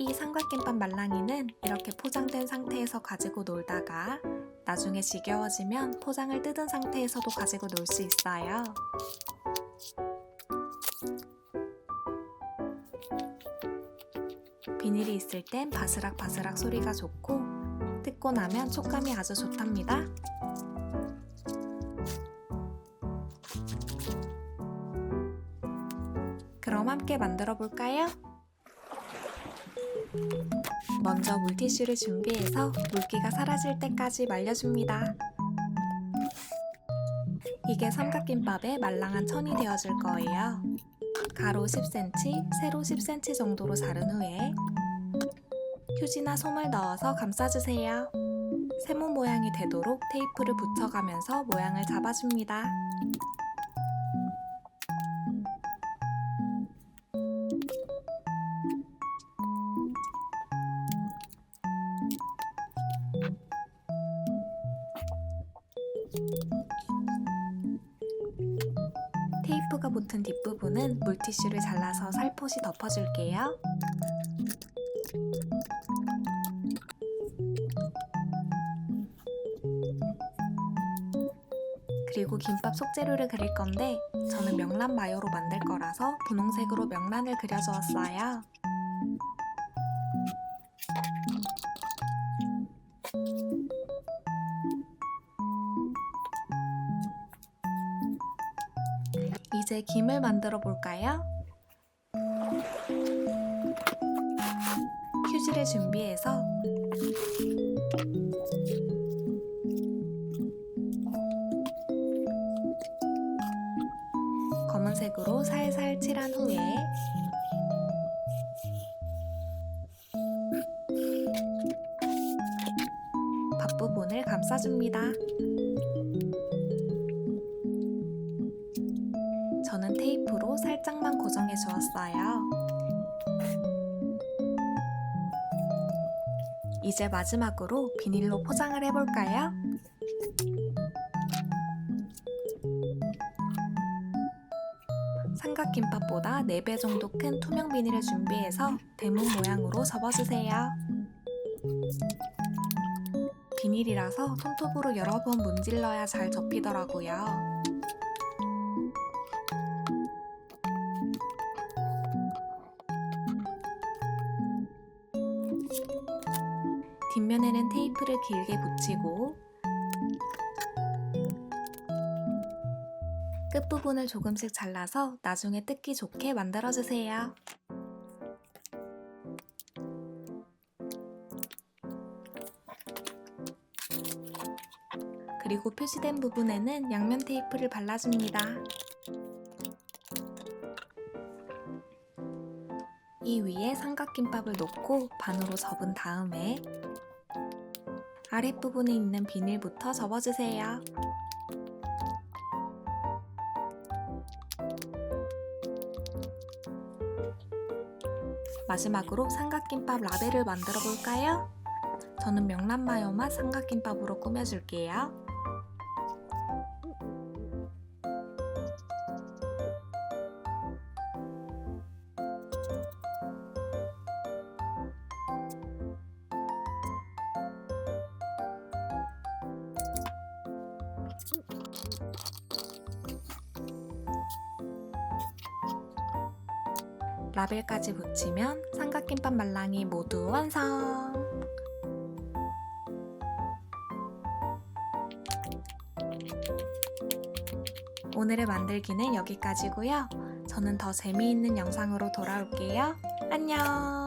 이 삼각김밥 말랑이는 이렇게 포장된 상태에서 가지고 놀다가 나중에 지겨워지면 포장을 뜯은 상태에서도 가지고 놀 수 있어요. 비닐이 있을 땐 바스락바스락 소리가 좋고 뜯고 나면 촉감이 아주 좋답니다. 그럼 함께 만들어 볼까요? 먼저 물티슈를 준비해서 물기가 사라질 때까지 말려줍니다. 이게 삼각김밥의 말랑한 천이 되어줄 거예요. 가로 10cm, 세로 10cm 정도로 자른 후에 휴지나 솜을 넣어서 감싸주세요. 세모 모양이 되도록 테이프를 붙여가면서 모양을 잡아줍니다. 테이프가 붙은 뒷부분은 물티슈를 잘라서 살포시 덮어줄게요. 그리고 김밥 속재료를 그릴 건데 저는 명란 마요로 만들 거라서 분홍색으로 명란을 그려주었어요. 이제 김을 만들어 볼까요? 휴지를 준비해서 검은색으로 살살 칠한 후에 밭부분을 감싸줍니다. 테이프로 살짝만 고정해 주었어요. 이제 마지막으로 비닐로 포장을 해볼까요? 삼각김밥보다 4배 정도 큰 투명 비닐을 준비해서 대문 모양으로 접어주세요. 비닐이라서 손톱으로 여러 번 문질러야 잘 접히더라고요. 뒷면에는 테이프를 길게 붙이고 끝부분을 조금씩 잘라서 나중에 뜯기 좋게 만들어주세요. 그리고 표시된 부분에는 양면 테이프를 발라줍니다. 이 위에 삼각김밥을 놓고 반으로 접은 다음에 아랫부분에 있는 비닐부터 접어주세요. 마지막으로 삼각김밥 라벨을 만들어 볼까요? 저는 명란 마요 맛 삼각김밥으로 꾸며줄게요. 라벨까지 붙이면 삼각김밥 말랑이 모두 완성! 오늘의 만들기는 여기까지고요. 저는 더 재미있는 영상으로 돌아올게요. 안녕!